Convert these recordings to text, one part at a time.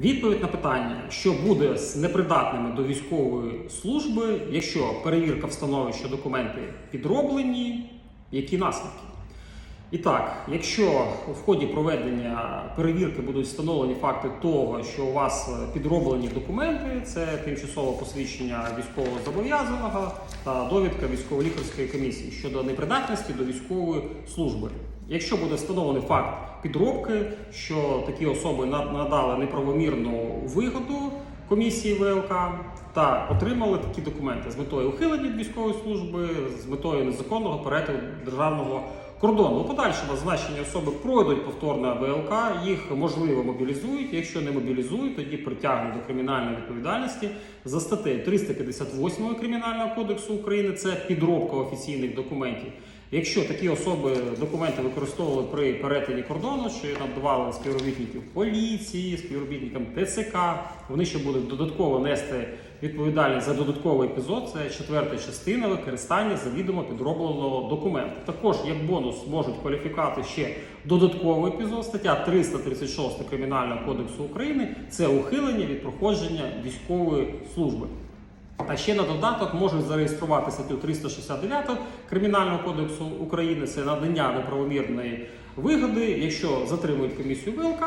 Відповідь на питання, що буде з непридатними до військової служби, якщо перевірка встановить, що документи підроблені, які наслідки? І так, якщо в ході проведення перевірки будуть встановлені факти того, що у вас підроблені документи, це тимчасове посвідчення військового зобов'язаного та довідка військово-лікарської комісії щодо непридатності до військової служби. Якщо буде встановлений факт підробки, що такі особи на- надали неправомірну вигоду комісії ВЛК та отримали такі документи з метою ухилення військової служби, з метою незаконного перетину державного кордону. У подальшому значені особи пройдуть повторне ВЛК, їх можливо мобілізують. Якщо не мобілізують, тоді притягнуть до кримінальної відповідальності за статтею 358 Кримінального кодексу України. Це підробка офіційних документів. Якщо такі особи документи використовували при перетині кордону, що надавали співробітників поліції, співробітникам ТЦК, вони ще будуть додатково нести відповідальність за додатковий епізод. Це четверта частина використання завідомо підробленого документу. Також як бонус можуть кваліфікувати ще додатковий епізод. Стаття 336 Кримінального кодексу України це ухилення від проходження військової служби. А ще на додаток можуть зареєструвати статтю 369 Кримінального кодексу України. Це надання неправомірної вигоди, якщо затримують комісію ВЛК.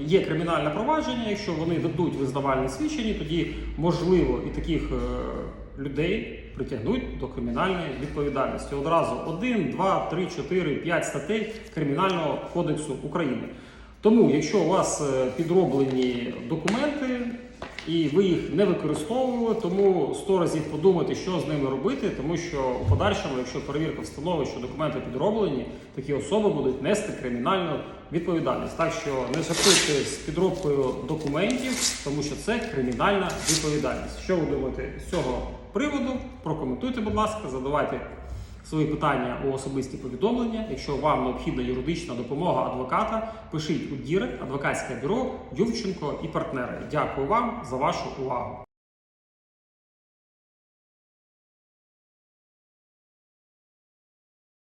Є кримінальне провадження. Якщо вони дадуть визнавальні свідчення, тоді можливо і таких е, людей притягнуть до кримінальної відповідальності. Одразу 1, 2, 3, 4, 5 статей Кримінального кодексу України. Тому, якщо у вас е, підроблені документи і ви їх не використовували, тому 100 разів подумайте, що з ними робити, тому що у подальшому, якщо перевірка встановить, що документи підроблені, такі особи будуть нести кримінальну відповідальність. Так що не жартуйте з підробкою документів, тому що це кримінальна відповідальність. Що ви думаєте з цього приводу? Прокоментуйте, будь ласка, задавайте свої питання у особисті повідомлення. Якщо вам необхідна юридична допомога адвоката, пишіть у Дірект, адвокатське бюро Ювченко і партнери. Дякую вам за вашу увагу.